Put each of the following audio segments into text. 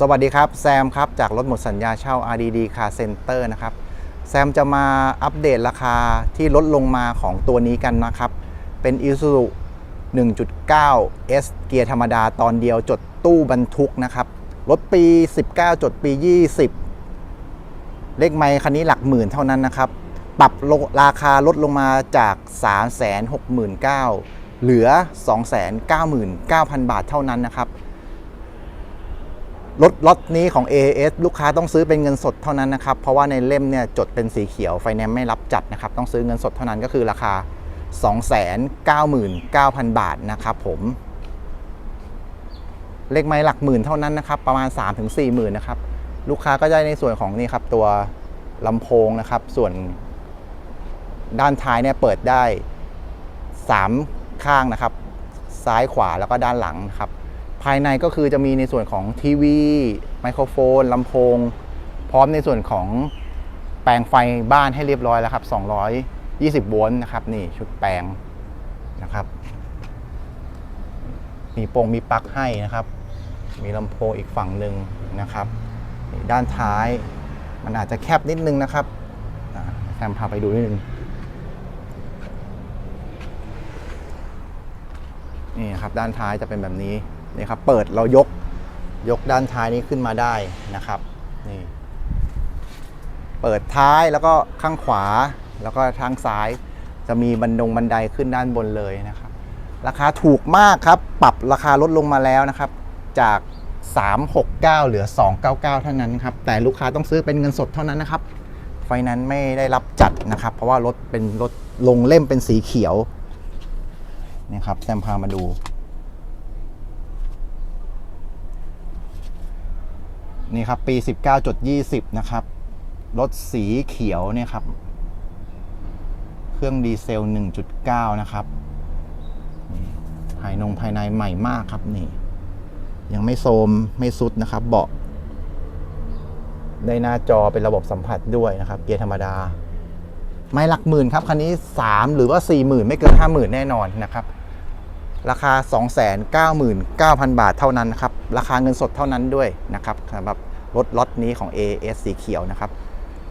สวัสดีครับแซมครับจากรถหมดสัญญาเช่า RDD Car Center นะครับแซมจะมาอัปเดตราคาที่ลดลงมาของตัวนี้กันนะครับ เป็น Isuzu 1.9 S เกียร์ธรรมดาตอนเดียวจดตู้บรรทุกนะครับรถปี 19 จดปี 20 เลขไมค์คันนี้หลักหมื่นเท่านั้นนะครับ ปรับราคาลดลงมาจาก 369,000เหลือ 299,000 บาทเท่านั้นนะครับ รถล็อตนี้ของ AAS ลูกค้าต้องซื้อเป็นเงินสดเท่านั้นนะครับ เพราะว่าในเล่มเนี่ยจดเป็นสีเขียวไฟแนนซ์ไม่รับจัดนะครับ ต้องซื้อเงินสดเท่านั้นก็คือราคา 299,000 บาทนะครับผม เลขไม้หลักหมื่นเท่านั้นนะครับ ประมาณ 3-4หมื่นนะครับ ลูกค้าก็ได้ในส่วนของนี่ครับตัวลำโพงนะครับ ส่วนด้านท้ายเนี่ยเปิดได้ 3 ข้างนะครับ ซ้ายขวาแล้วก็ด้านหลังครับ ภายในก็คือจะมีในส่วนของทีวีไมโครโฟนลำโพง พร้อมในส่วนของแปลงไฟบ้านให้เรียบร้อยแล้วครับ 220 โวลต์นะครับ นี่ชุดแปลงนะครับ มีโปรงมีปลั๊กให้นะครับ มีลำโพงอีกฝั่งหนึ่งนะครับด้านท้ายมันอาจจะแคบนิดนึงนะครับแซมพาไปดูนิดนึงนี่ครับด้านท้ายจะเป็นแบบนี้ นี่ครับเปิดเรายกยกด้านท้ายนี้ขึ้นมาได้นะครับนี่เปิดท้ายแล้วก็ข้างขวาแล้วก็ทางซ้ายจะมีบันดงบันไดขึ้นด้านบนเลยนะครับ ราคาถูกมากครับ ปรับราคาลดลงมาแล้วนะครับ จาก 369 เหลือ 299 เท่านั้นครับ แต่ลูกค้าต้องซื้อเป็นเงินสดเท่านั้นนะครับ ไฟนั้นไม่ได้รับจัดนะครับ เพราะว่ารถเป็นรถลงเล่มเป็นสีเขียวนี่ครับแซมพามาดู นี่ครับปี 19.20 นะครับ รถสีเขียวเนี่ยครับ เครื่องดีเซล 1.9 นะครับ ภายนงภายในใหม่มากครับนี่ ยังไม่โทมไม่สุดนะครับ เบาะในหน้าจอเป็นระบบสัมผัสด้วยนะครับ เกียร์ธรรมดา ไม่หลักหมื่นครับ คันนี้ 3 หรือว่า 4 0,000 ไม่เกิน 50,000 แน่นอนนะครับราคา 299,000 บาทเท่านั้นนครับ ราคาเงินสดเท่านั้นด้วยนะครับสำหรับ รถล็อตนี้ของ AS สีเขียวนะครับ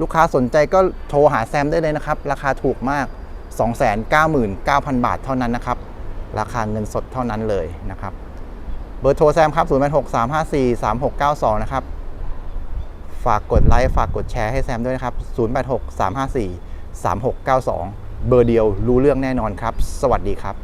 ลูกค้าสนใจก็โทรหาแซมได้เลยนะครับ ราคาถูกมาก 299,000 บาทเท่านั้นนะครับ ราคาเงินสดเท่านั้นเลยนะครับ เบอร์โทรแซมครับ0863543692 นะครับ ฝากกดไลค์ฝากกดแชร์ให้แซมด้วยนะครับ 0863543692 เบอร์เดียวรู้เรื่องแน่นอนครับ สวัสดีครับ